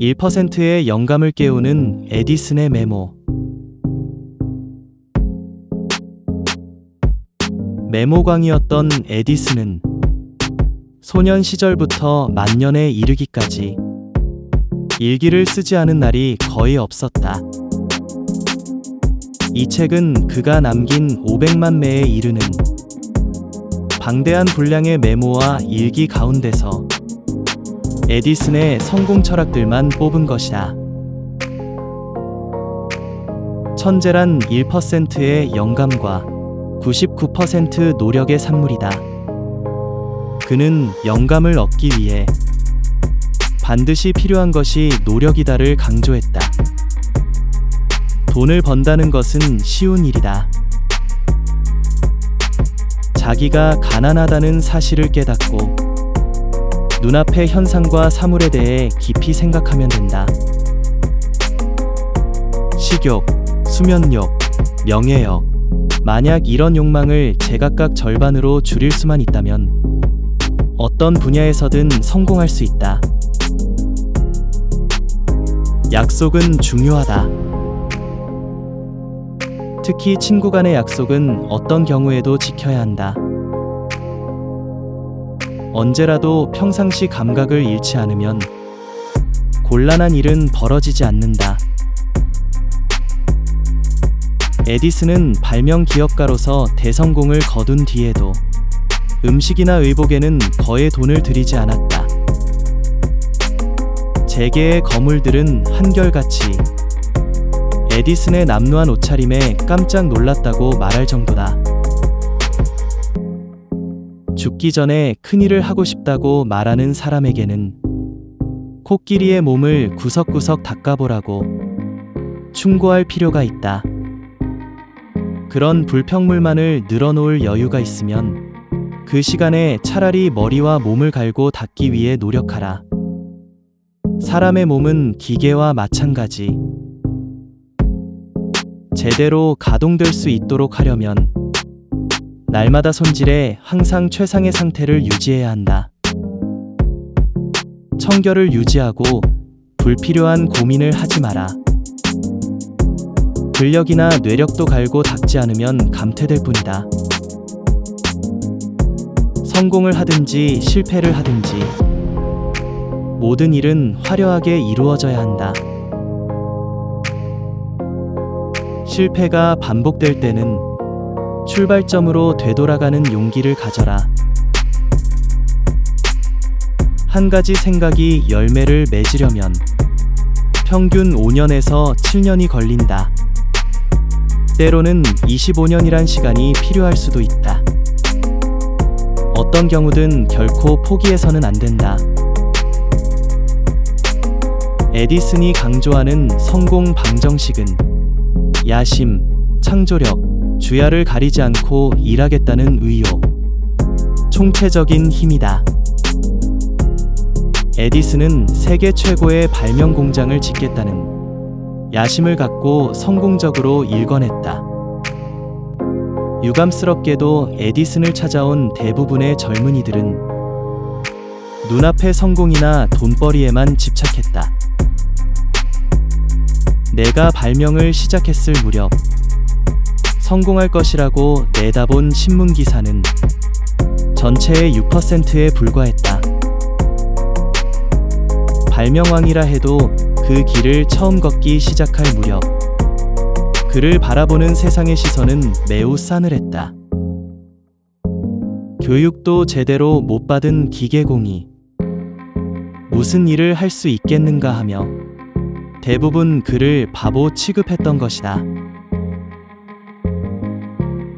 1%의 영감을 깨우는 에디슨의 메모. 메모광이었던 에디슨은 소년 시절부터 만년에 이르기까지 일기를 쓰지 않은 날이 거의 없었다. 이 책은 그가 남긴 500만 매에 이르는 방대한 분량의 메모와 일기 가운데서 에디슨의 성공 철학들만 뽑은 것이다. 천재란 1%의 영감과 99% 노력의 산물이다. 그는 영감을 얻기 위해 반드시 필요한 것이 노력이다를 강조했다. 돈을 번다는 것은 쉬운 일이다. 자기가 가난하다는 사실을 깨닫고 눈앞의 현상과 사물에 대해 깊이 생각하면 된다. 식욕, 수면욕, 명예욕. 만약 이런 욕망을 제각각 절반으로 줄일 수만 있다면 어떤 분야에서든 성공할 수 있다. 약속은 중요하다. 특히 친구 간의 약속은 어떤 경우에도 지켜야 한다. 언제라도 평상시 감각을 잃지 않으면 곤란한 일은 벌어지지 않는다. 에디슨은 발명 기업가로서 대성공을 거둔 뒤에도 음식이나 의복에는 거의 돈을 들이지 않았다. 재계의 거물들은 한결같이 에디슨의 남루한 옷차림에 깜짝 놀랐다고 말할 정도다. 죽기 전에 큰일을 하고 싶다고 말하는 사람에게는 코끼리의 몸을 구석구석 닦아보라고 충고할 필요가 있다. 그런 불평물만을 늘어놓을 여유가 있으면 그 시간에 차라리 머리와 몸을 갈고 닦기 위해 노력하라. 사람의 몸은 기계와 마찬가지. 제대로 가동될 수 있도록 하려면 날마다 손질해 항상 최상의 상태를 유지해야 한다. 청결을 유지하고 불필요한 고민을 하지 마라. 근력이나 뇌력도 갈고 닦지 않으면 감퇴될 뿐이다. 성공을 하든지 실패를 하든지 모든 일은 화려하게 이루어져야 한다. 실패가 반복될 때는 출발점으로 되돌아가는 용기를 가져라. 한 가지 생각이 열매를 맺으려면 평균 5년에서 7년이 걸린다. 때로는 25년이란 시간이 필요할 수도 있다. 어떤 경우든 결코 포기해서는 안 된다. 에디슨이 강조하는 성공 방정식은 야심, 창조력, 주야를 가리지 않고 일하겠다는 의욕, 총체적인 힘이다. 에디슨은 세계 최고의 발명 공장을 짓겠다는 야심을 갖고 성공적으로 일궈냈다. 유감스럽게도 에디슨을 찾아온 대부분의 젊은이들은 눈앞의 성공이나 돈벌이에만 집착했다. 내가 발명을 시작했을 무렵 성공할 것이라고 내다본 신문 기사는 전체의 6%에 불과했다. 발명왕이라 해도 그 길을 처음 걷기 시작할 무렵 그를 바라보는 세상의 시선은 매우 싸늘했다. 교육도 제대로 못 받은 기계공이 무슨 일을 할 수 있겠는가 하며 대부분 그를 바보 취급했던 것이다.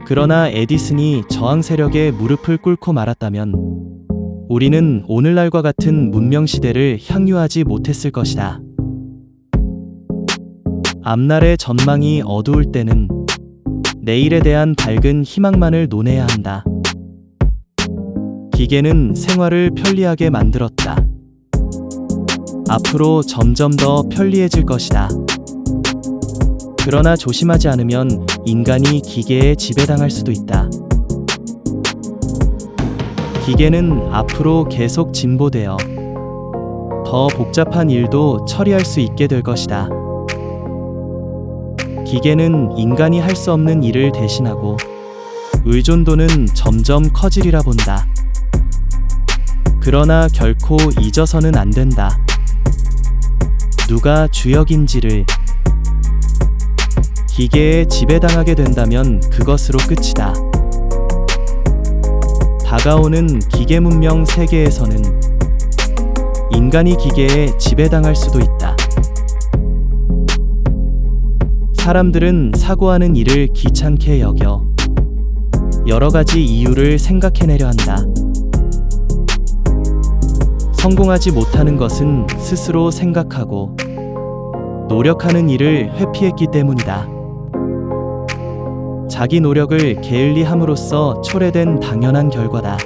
그러나 에디슨이 저항 세력에 무릎을 꿇고 말았다면 우리는 오늘날과 같은 문명 시대를 향유하지 못했을 것이다. 앞날의 전망이 어두울 때는 내일에 대한 밝은 희망만을 논해야 한다. 기계는 생활을 편리하게 만들었다. 앞으로 점점 더 편리해질 것이다. 그러나 조심하지 않으면 인간이 기계에 지배당할 수도 있다. 기계는 앞으로 계속 진보되어 더 복잡한 일도 처리할 수 있게 될 것이다. 기계는 인간이 할 수 없는 일을 대신하고 의존도는 점점 커지리라 본다. 그러나 결코 잊어서는 안 된다. 누가 주역인지를 기계에 지배당하게 된다면 그것으로 끝이다. 다가오는 기계 문명 세계에서는 인간이 기계에 지배당할 수도 있다. 사람들은 사고하는 일을 귀찮게 여겨 여러 가지 이유를 생각해내려 한다. 성공하지 못하는 것은 스스로 생각하고 노력하는 일을 회피했기 때문이다. 자기 노력을 게을리 함으로써 초래된 당연한 결과다.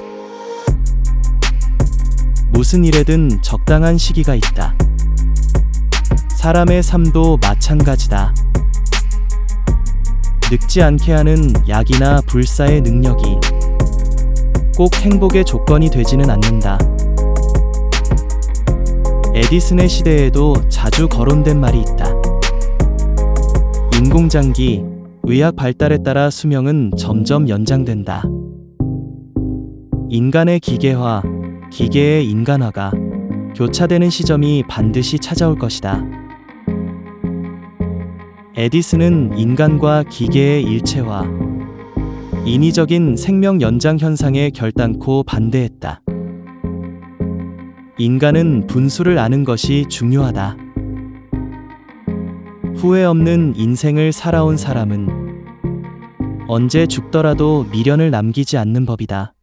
무슨 일에든 적당한 시기가 있다. 사람의 삶도 마찬가지다. 늙지 않게 하는 약이나 불사의 능력이 꼭 행복의 조건이 되지는 않는다. 에디슨의 시대에도 자주 거론된 말이 있다. 인공장기, 의학 발달에 따라 수명은 점점 연장된다. 인간의 기계화, 기계의 인간화가 교차되는 시점이 반드시 찾아올 것이다. 에디슨은 인간과 기계의 일체화, 인위적인 생명 연장 현상에 결단코 반대했다. 인간은 분수를 아는 것이 중요하다. 후회 없는 인생을 살아온 사람은 언제 죽더라도 미련을 남기지 않는 법이다.